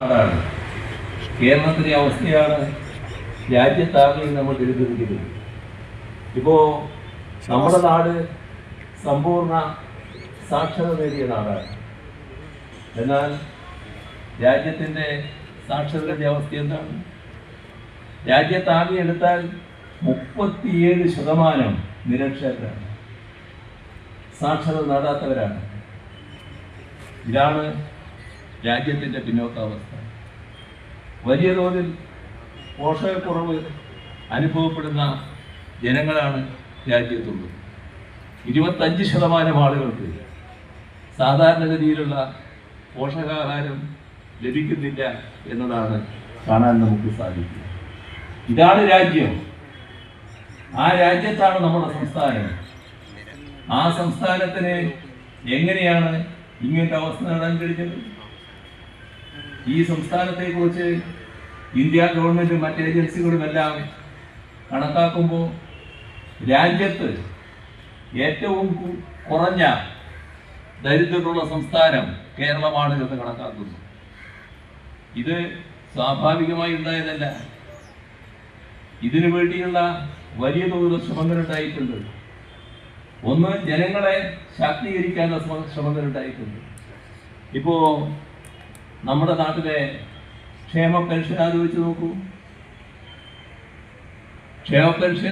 നാടാണ് കേരളത്തിലെ അവസ്ഥയാണ് രാജ്യത്താകെ നമ്മൾ തിരുത്തിരിക്കുന്നത് ഇപ്പോ നമ്മുടെ നാട് സമ്പൂർണ സാക്ഷരത നേടിയ നാടാണ്. എന്നാൽ രാജ്യത്തിന്റെ സാക്ഷരതയുടെ അവസ്ഥ എന്താണ്? രാജ്യത്താകെ എടുത്താൽ മുപ്പത്തിയേഴ് ശതമാനം നിരക്ഷരാണ് സാക്ഷരത നേടാത്തവരാണ്. ഇതാണ് രാജ്യത്തിന്റെ പിന്നോക്കാവസ്ഥ വലിയ തോതിൽ പോഷകക്കുറവ് അനുഭവപ്പെടുന്ന ജനങ്ങളാണ് രാജ്യത്തുള്ളത്. ഇരുപത്തഞ്ച് ശതമാനം ആളുകൾക്ക് സാധാരണഗതിയിലുള്ള പോഷകാഹാരം ലഭിക്കുന്നില്ല എന്നതാണ് കാണാൻ നമുക്ക് സാധിക്കുക. ഇതാണ് രാജ്യം. ആ രാജ്യത്താണ് നമ്മുടെ സംസ്ഥാനം. ആ സംസ്ഥാനത്തിന് എങ്ങനെയാണ് ഇങ്ങനത്തെ അവസ്ഥ നേടാൻ കഴിഞ്ഞത് ഈ സംസ്ഥാനത്തെക്കുറിച്ച് ഇന്ത്യ ഗവൺമെന്റും മറ്റ് ഏജൻസികളുമെല്ലാം കണക്കാക്കുമ്പോൾ രാജ്യത്ത് ഏറ്റവും കുറഞ്ഞ ദരിദ്രരുള്ള സംസ്ഥാനം കേരളമാണ് എന്ന് കണക്കാക്കുന്നു. ഇത് സ്വാഭാവികമായി ഉണ്ടായതല്ല. ഇതിനു വേണ്ടിയുള്ള വലിയ ശ്രമങ്ങൾ ഉണ്ടായിട്ടുണ്ട് ഒന്ന് ജനങ്ങളെ ശാക്തീകരിക്കാനുള്ള ശ്രമങ്ങളുണ്ടായിട്ടുണ്ട്. ശ്രമങ്ങൾ ഉണ്ടായിട്ടുണ്ട് ഇപ്പോ നമ്മുടെ നാട്ടിലെ ക്ഷേമ പെൻഷൻ ആലോചിച്ച് നോക്കൂ. ക്ഷേമ പെൻഷൻ